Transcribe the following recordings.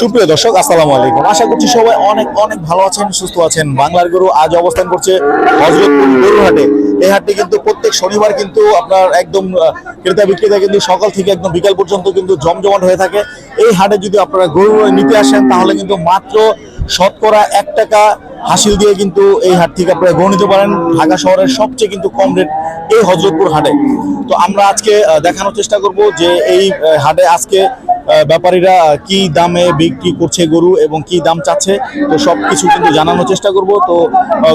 সুপ্রিয় দর্শক, আসসালামু আলাইকুম। আশা করছি সবাই অনেক অনেক ভালো আছেন, সুস্থ আছেন। বাংলার গরু আজ অবস্থান করছে হজরতপুর গরুর হাটে। এই হাটটি কিন্তু প্রত্যেক শনিবার কিন্তু আপনার একদম ক্রেতা বিক্রেতা কিন্তু সকাল থেকে একদম বিকাল পর্যন্ত কিন্তু জমজমাট হয়ে থাকে। এই হাটে যদি আপনারা গরু নিতে আসেন, তাহলে কিন্তু মাত্র শতকরা এক টাকা হাসিল দিয়ে কিন্তু এই হাট থেকে আপনারা গরু নিতে পারেন। ঢাকা শহরের সবচেয়ে কিন্তু কম রেট এই হজরতপুর হাটে। তো আমরা আজকে দেখানোর চেষ্টা করব যে এই হাটে আজকে ব্যাপারীরা কি দামে বিক্রি করছে গরু এবং কি দাম চাচ্ছে, তো সব কিছু কিন্তু জানানোর চেষ্টা করব। তো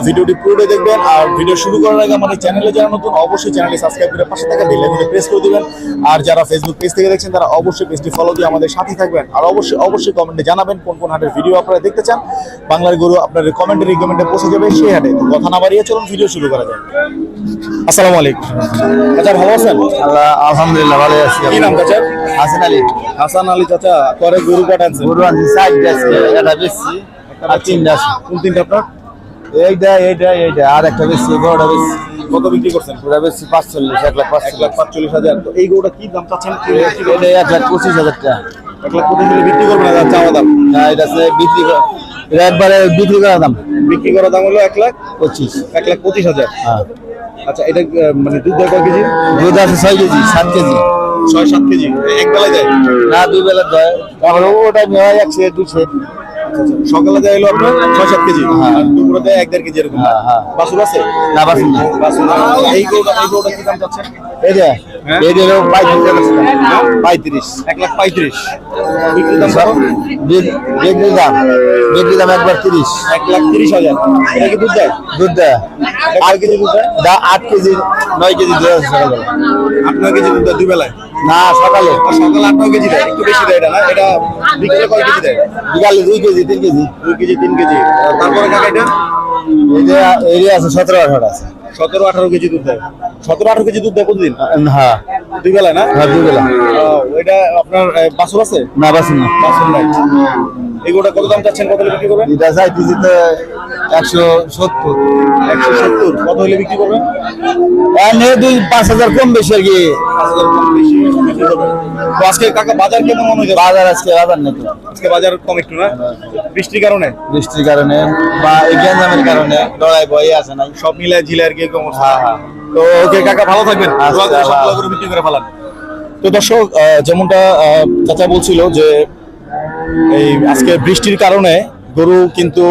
ভিডিওটি পুরোটাই দেখবেন আর ভিডিও শুরু করার আগে এই চ্যানেলে যারা নতুন, অবশ্যই চ্যানেলটি সাবস্ক্রাইব করে পাশে থাকা বেল আইকনে প্রেস করে দিবেন। আর যারা ফেসবুক পেজ থেকে দেখছেন, তারা অবশ্যই পেজটি ফলো দিয়ে আমাদের সাথে থাকবেন। আর অবশ্যই অবশ্যই কমেন্টে জানাবেন কোন কোন হাটের ভিডিও আপনারা দেখতে চান। বাংলার গরু আপনাদের কমেন্টে রিকমেন্ডে পৌঁছে যাবে সেই হাটে। তো কথা না বাড়িয়ে চলুন ভিডিও শুরু করা যায় আসসালামু আলাইকুম। আচ্ছা ভালো আছেন? আল্লাহ আলহামদুলিল্লাহ ভালো আছি কি নাম চাচা হাসান আলী। হাসান আলী চাচা করে গরু কাটা আনছেন গরু আনছি সাইড আছে এটা বেশি আর তিনটা আছে। কোন তিনটা আপনার? এইটা এইটা এইটা আর একটা বেশি বড়টা বেশি কত বিক্রি করছেন? পুরা বেশি পাঁচচল্লিশ এক লাখ পাঁচচল্লিশ। লাখ পাঁচচল্লিশ হাজার। তো এই গরুটা কি দাম চাচ্ছেন? এটা এক লাখ পঁচিশ হাজার টাকা। এক লাখ পঁচিশ বিক্রি করবেন চাওয়া দাম? না এটা আছে বিক্রি করা এটা একবারে বিক্রি করা দাম? বিক্রি করার দাম হলো এক লাখ পঁচিশ। এক লাখ পঁচিশ হাজার। হ্যাঁ। আচ্ছা এটা মানে দুধ দেয় কয় কেজি? দুধ আছে ছয় কেজি সাত কেজি। ছয় সাত কেজি। এক বেলায় দেয়? না দুই বেলা দয়। তারপরে ওটা নেওয়া একশো দুশো সকালে দেয় হলো আপনার ছয় সাত কেজি? হ্যাঁ। আর দুপুরে দেয় এক দেড় কেজি এরকম। হ্যাঁ। বাসুর আছে? না বাসুন না। বাসুর এই গরুটা এই গরুটা কি দাম এইটা হ্যাঁ? এইটা হলো পঁয়ত্রিশ টাকা পঁয়ত্রিশ। এক লাখ পঁয়ত্রিশ। বিক্রি দাম। একবার তিরিশ। এক লাখ তিরিশ হাজার। এটা কি দুধ দেয়? দুধ দেয়। এটা কেজি দুধ দেয়? আট কেজি নয় কেজি দুধ আছে সকালে। আট নয় কেজি দুধ দেয় দুই বেলায়? না সকালে। সকালে আট নয় কেজি দেয়। একটু বেশি দেয় এটা না? এটা বিকেলে কয় কেজি দেয়? বিকালে দুই কেজি তিন কেজি। দুই কেজি তিন কেজি। তারপরে কাকা এটা? এইটা আছে সতেরো আঠারো আছে। সতেরো আঠারো কেজি দুধ দেয়। সতেরো আঠারো কেজি দুধ দেয় প্রতিদিন? হ্যাঁ। দুই বেলায় না? হ্যাঁ দুই বেলা। এটা আপনার বাছুর আছে? না বাসুন না। নাই। এগুলোটা কত দাম চাচ্ছেন? কত বিক্রি করবেন? এটা চাই কেজিতে একশো সত্তর। একশো সত্তর। কত হলে বিক্রি করবেন? দুই পাঁচ হাজার কম বেশি আর কি। কম আজকে কাকা বাজার কেমন মনে হয়েছে বাজার আজকে বাজার নেই তো। আজকে বাজার কম একটু না? বৃষ্টির কারণে? বৃষ্টির কারণে বা এই গ্যাঞ্জামের কারণে লড়াই বয়ে আছে না সব মিলে ঝিলে আর কি অবস্থা। হ্যাঁ, হ্যাঁ। তো ওকে কাকা ভালো থাকবেন। আচ্ছা, দোয়া করে সবগুলো করে বিক্রি করে ফেলান। তো দর্শক যেমনটা চাচা বলছিল যে এই আজকে বৃষ্টির কারণে গরু কিন্তু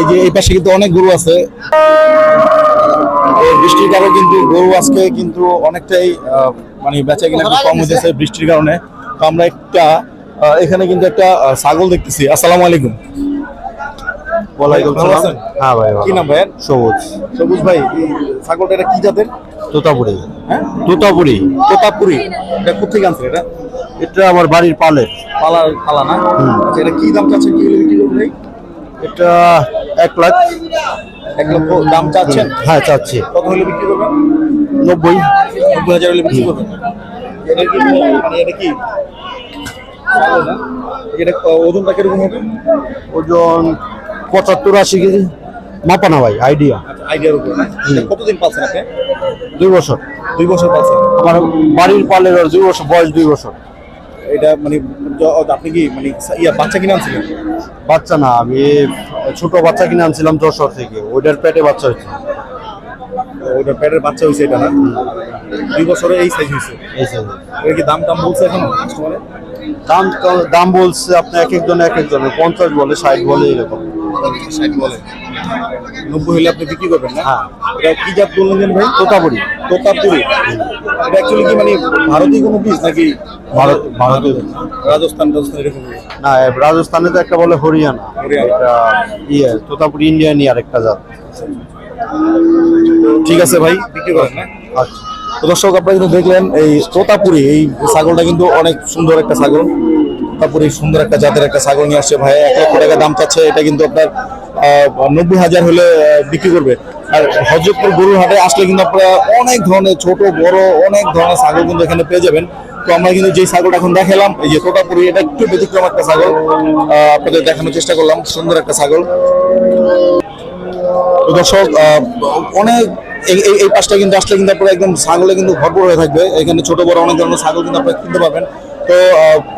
এই যে এই পাশে কিন্তু অনেক গরু আছে। বৃষ্টির কারণে কিন্তু গরু আজকে কিন্তু অনেকটাই আহ, মানে বেচা কিনা কম হয়েছে বৃষ্টির কারণে। তো আমরা একটা এখানে কিন্তু একটা ছাগল দেখতেছি। আসসালামু আলাইকুম। ওয়ালাইকুম সালাম? হ্যাঁ ভাই কি নাম ভাইয়ের? সবুজ। সবুজ ভাই ছাগলটা এটা কি জাতের? তোতাপুরি। হ্যাঁ? তোতাপুরি। তোতাপুরি। এটা কোথেকে আনছেন এটা? এটা আমার বাড়ির পালের। পালা পালা না? আচ্ছা এটা কি দাম চাচ্ছেন? কি বিক্রি করবেন ভাই? এটা এক লাখ। এক লক্ষ দাম চাচ্ছেন? হ্যাঁ চাচ্ছি। কত হলে বিক্রি করবেন? নব্বই। নব্বই হাজার হলে বিক্রি করবেন? এটা কি মানে এটা কি? এটা ওজনটা কীরকম হবে? ওজন পঁচাত্তর আশি কেজি। মাপা না ভাই আইডিয়া আইডিয়ার উপর কতদিন পাচ্ছেন আপনি? দুই বছর। দুই বছর পাচ্ছেন আমার বাড়ির পালের দুই বছর বয়স দুই বছর। এটা মানে আপনি কি মানে ইয়া বাচ্চা কিনে আনছিলেন? বাচ্চা না আমি ছোট বাচ্চা কিনে আনছিলাম যশোর থেকে। ওইটার পেটে বাচ্চা হয়েছে। ওটা পেটের বাচ্চা হয়েছে এটা না? দুই বছরে এই সাইজ হয়েছে? এই size। এটা কি দাম টাম বলছে এখন কাস্টমারে দাম দাম বলছে আপনি এক একজন এক একজনের পঞ্চাশ বলে ষাট বলে এরকম। ষাট বলে নব্বই হলে আপনি বিক্রি করবেন না? হ্যাঁ। এটা কি জাত বললেন ভাই? তোতাপুরি। তোতাপুরি। এটা অ্যাকচুয়ালি কি মানে ভারতীয় কোনো বীজ নাকি? ভারত ভারতের রাজস্থান রাজস্থান এরকম না রাজস্থানে তো একটা বলে হরিয়ানা। হরিয়ানা। ইয়ে তোতাপুরি ইন্ডিয়ানি আর একটা জাত। ঠিক আছে ভাই বিক্রি করেন না আচ্ছা। তো দর্শক আপনারা কিন্তু দেখলেন এই তোতাপুরি এই ছাগলটা কিন্তু অনেক সুন্দর একটা ছাগল। তোতাপুরি সুন্দর একটা জাতের একটা ছাগল নিয়ে আসছে ভাই এক লক্ষ টাকা দাম চাচ্ছে, এটা কিন্তু আপনার নব্বই হাজার হলে বিক্রি করবে। আর হজরতপুর গরুর হাটে আসলে কিন্তু আপনারা অনেক ধরনের ছোট, বড়, অনেক ধরনের ছাগল কিন্তু এখানে পেয়ে যাবেন। তো আমরা কিন্তু যে ছাগলটা এখন দেখালাম, এই যে তোতাপুরি, এটা একটু ব্যতিক্রম একটা ছাগল। আপনাদের দেখানোর চেষ্টা করলাম, সুন্দর একটা ছাগল। তো দর্শক অনেক এই, এই- পাশটা কিন্তু আসলে কিন্তু আপনারা একদম ছাগলে কিন্তু ভরপুর হয়ে থাকবে। এখানে ছোট, বড় অনেক ধরনের ছাগল কিন্তু আপনারা কিনতে পারবেন।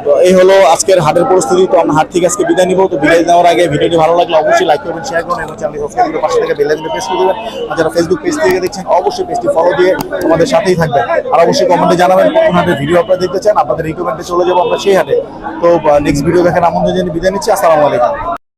তো এই হলো আজকের হাটের পরিস্থিতি। তো আমরা হাট থেকে আজকে বিদায় নিব। তো বিদায় নেওয়ার আগে ভিডিওটি ভালো লাগলে অবশ্যই লাইক করবেন শেয়ার করবেন এবং চ্যানেল পাশে থেকে বেলে আইকনটি প্রেস করে দেবেন। আর যারা ফেসবুক পেজ থেকে দেখছেন, অবশ্যই পেজটি ফলো দিয়ে আমাদের সাথেই থাকবেন। আর অবশ্যই কমেন্টে জানাবেন কোন হাটের ভিডিও আপনারা দেখতে চান, আপনাদের রিকমেন্ডে চলে যাব আমরা সেই হাটে। তো নেক্সট ভিডিও দেখার আমন্ত্রণ জানিয়ে বিদায় নিচ্ছি। আসসালামু আলাইকুম।